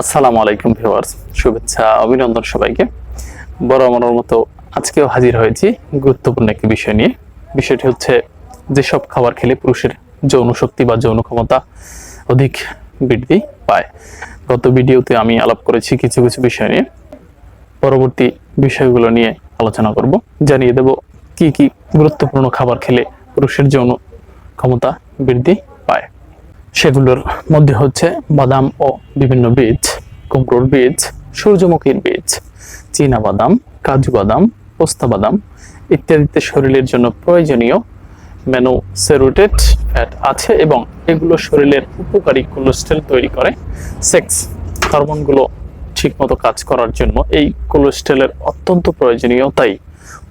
আসসালামু আলাইকুম ভিউয়ার্স, শুভেচ্ছা, অভিনন্দন সবাইকে। বড় আমার মতো আজকেও হাজির হয়েছি গুরুত্বপূর্ণ একটি বিষয় নিয়ে। বিষয়টি হচ্ছে যেসব খাবার খেলে পুরুষের যৌন শক্তি বা যৌন ক্ষমতা অধিক বৃদ্ধি পায়। গত ভিডিওতে আমি আলাপ করেছি কিছু কিছু বিষয় নিয়ে। পরবর্তী বিষয়গুলো নিয়ে আলোচনা করব। জানিয়ে দেব কি কি গুরুত্বপূর্ণ খাবার খেলে পুরুষের যৌন ক্ষমতা বৃদ্ধি সেগুলোর মধ্যে হচ্ছে বাদাম ও বিভিন্ন বীজ, কুমড়োর বীজ, সূর্যমুখীর বীজ, চীনা বাদাম, কাজু বাদাম, পোস্তা বাদাম ইত্যাদিতে শরীরের জন্য প্রয়োজনীয় ম্যানোসেরোটেট ফ্যাট আছে এবং এগুলো শরীরের উপকারী কোলেস্ট্রল তৈরি করে। সেক্স হরমোনগুলো ঠিকমতো কাজ করার জন্য এই কোলেস্ট্রলের অত্যন্ত প্রয়োজনীয়, তাই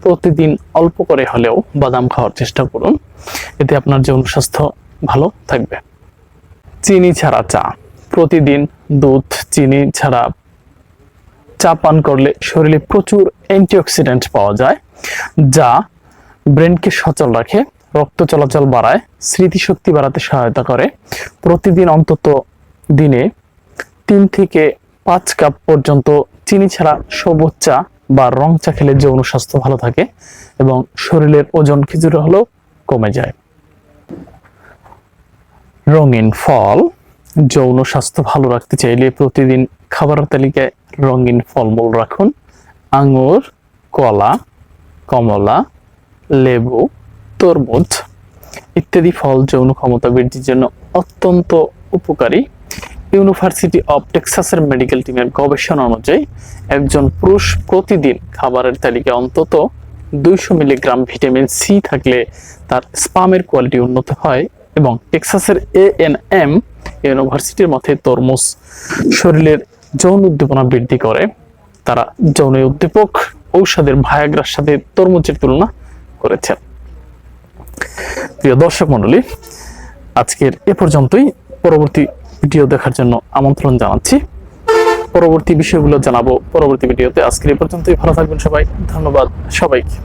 প্রতিদিন অল্প করে হলেও বাদাম খাওয়ার চেষ্টা করুন। এতে আপনার যৌন স্বাস্থ্য ভালো থাকবে। চিনি ছাড়া চা। প্রতিদিন দুধ, চিনি ছাড়া চা পান করলে শরীরে প্রচুর অ্যান্টিঅক্সিডেন্ট পাওয়া যায়, যা ব্রেনকে সচল রাখে, রক্ত চলাচল বাড়ায়, স্মৃতিশক্তি বাড়াতে সহায়তা করে। প্রতিদিন অন্তত দিনে তিন থেকে পাঁচ কাপ পর্যন্ত চিনি ছাড়া সবুজ চা বা রং চা খেলে যৌন স্বাস্থ্য ভালো থাকে এবং শরীরের ওজন কিছুটা হলেও কমে যায়। রঙিন ফল। যৌন স্বাস্থ্য ভালো রাখতে চাইলে প্রতিদিন খাবারের তালিকায় রঙিন ফলমূল রাখুন। আঙুর, কলা, কমলা, লেবু, তরমুজ ইত্যাদি ফল যৌন ক্ষমতা বৃদ্ধির জন্য অত্যন্ত উপকারী। ইউনিভার্সিটি অফ টেক্সাসের মেডিকেল টিমের গবেষণা অনুযায়ী একজন পুরুষ প্রতিদিন খাবারের তালিকায় অন্তত দুইশো মিলিগ্রাম ভিটামিন সি থাকলে তার স্পামের কোয়ালিটি উন্নত হয়। এবং টেক্সাসের এ এন এম ইউনিভার্সিটির মতে তরমুজ শরীরের যৌন উদ্দীপনা বৃদ্ধি করে। তারা যৌন উদ্দীপক ঔষধের ভায়াগ্রার সাথে তরমুজের তুলনা করেছেন প্রিয় দর্শক মন্ডলী আজকের এ পর্যন্তই। পরবর্তী ভিডিও দেখার জন্য আমন্ত্রণ জানাচ্ছি। পরবর্তী বিষয়গুলো জানাব পরবর্তী ভিডিওতে। আজকের এ পর্যন্তই। ভালো থাকবেন সবাই। ধন্যবাদ সবাইকে।